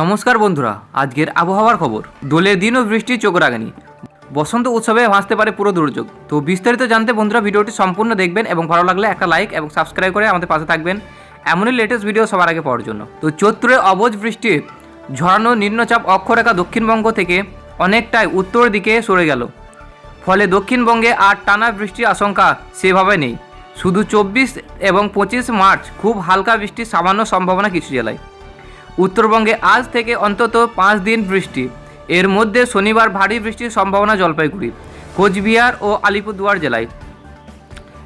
নমস্কার বন্ধুরা, আজকের আবহাওয়ার খবর। দোলে দিন ও বৃষ্টি চোখ রাখেনি। বসন্ত উৎসবে ভাসতে পারে পুরো দুর্যোগ। তো বিস্তারিত জানতে বন্ধুরা ভিডিওটি সম্পূর্ণ দেখবেন এবং ভালো লাগলে একটা লাইক এবং সাবস্ক্রাইব করে আমাদের পাশে থাকবেন। এমনই লেটেস্ট ভিডিও সবার আগে পাওয়ার জন্য। তো চৈত্রে অবজ বৃষ্টি, ঝরানো নিম্নচাপ অক্ষরেখা দক্ষিণবঙ্গ থেকে অনেকটাই উত্তর দিকে সরে গেল। ফলে দক্ষিণবঙ্গে আর টানা বৃষ্টির আশঙ্কা সেভাবে নেই। শুধু চব্বিশ এবং পঁচিশ মার্চ খুব হালকা বৃষ্টির সামান্য সম্ভাবনা কিছু জেলায়। উত্তরবঙ্গে আজ থেকে অন্তত পাঁচ দিন বৃষ্টি। এর মধ্যে শনিবার ভারী বৃষ্টির সম্ভাবনা জলপাইগুড়ি, কোচবিহার ও আলিপুরদুয়ার জেলায়।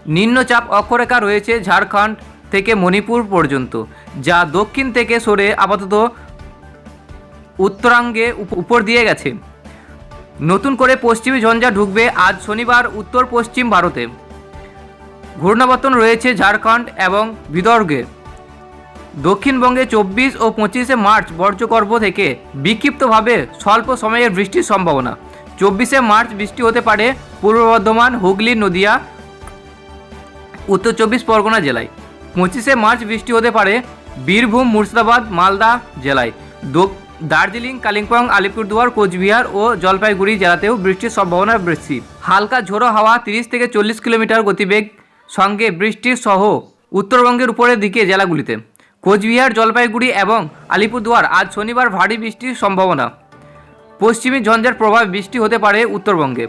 নিম্নচাপ অক্ষরেখা রয়েছে ঝাড়খণ্ড থেকে মণিপুর পর্যন্ত, যা দক্ষিণ থেকে সরে আপাতত উত্তরাঙ্গে উপ- উপর দিয়ে গেছে। নতুন করে পশ্চিমী ঝঞ্ঝা ঢুকবে আজ শনিবার উত্তর পশ্চিম ভারতে। ঘূর্ণাবর্তন রয়েছে ঝাড়খণ্ড এবং বিদর্গে। দক্ষিণবঙ্গে চব্বিশ ও পঁচিশে মার্চ বর্জ্যগর্ভ থেকে বিক্ষিপ্তভাবে স্বল্প সময়ের বৃষ্টির সম্ভাবনা। চব্বিশে মার্চ বৃষ্টি হতে পারে পূর্ব বর্ধমান, হুগলি, নদিয়া, উত্তর চব্বিশ পরগনা জেলায়। পঁচিশে মার্চ বৃষ্টি হতে পারে বীরভূম, মুর্শিদাবাদ, মালদা জেলায়। দার্জিলিং, কালিম্পং, আলিপুরদুয়ার, কোচবিহার ও জলপাইগুড়ি জেলাতেও বৃষ্টির সম্ভাবনা বেশি। হালকা ঝোড়ো হাওয়া তিরিশ থেকে চল্লিশ কিলোমিটার গতিবেগ সঙ্গে বৃষ্টির সহ উত্তরবঙ্গের উপরের দিকে জেলাগুলিতে। কোচবিহার জলপাইগুড়ি এবং আলিপুরদুয়ার আজ শনিবার ভারী বৃষ্টির সম্ভাবনা। পশ্চিমী ঝঞ্ঝার প্রভাবে বৃষ্টি হতে পারে উত্তরবঙ্গে।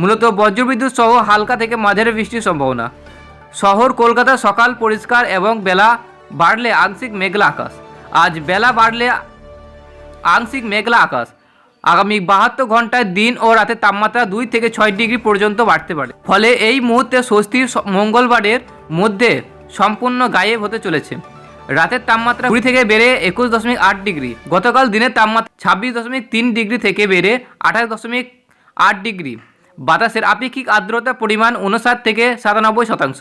মূলত বজ্রবিদ্যুৎ সহ হালকা থেকে মাঝারি বৃষ্টির সম্ভাবনা। শহর কলকাতা সকাল পরিষ্কার এবং বেলা বাড়লে আংশিক মেঘলা আকাশ। আজ বেলা বাড়লে আংশিক মেঘলা আকাশ। আগামী বাহাত্তর ঘন্টায় দিন ও রাতের তাপমাত্রা দুই থেকে ছয় ডিগ্রি পর্যন্ত বাড়তে পারে। ফলে এই মুহূর্তে স্বস্তির মঙ্গলবারের মধ্যে সম্পূর্ণ গায়েব হতে চলেছে। রাতের তাপমাত্রা কুড়ি থেকে বেড়ে একুশ দশমিক আট ডিগ্রি। গতকাল দিনের তাপমাত্রা ছাব্বিশ দশমিক তিন ডিগ্রি থেকে বেড়ে আঠাশ দশমিক আট ডিগ্রি। বাতাসের আপেক্ষিক আর্দ্রতার পরিমাণ উনষাট থেকে সাতানব্বই শতাংশ।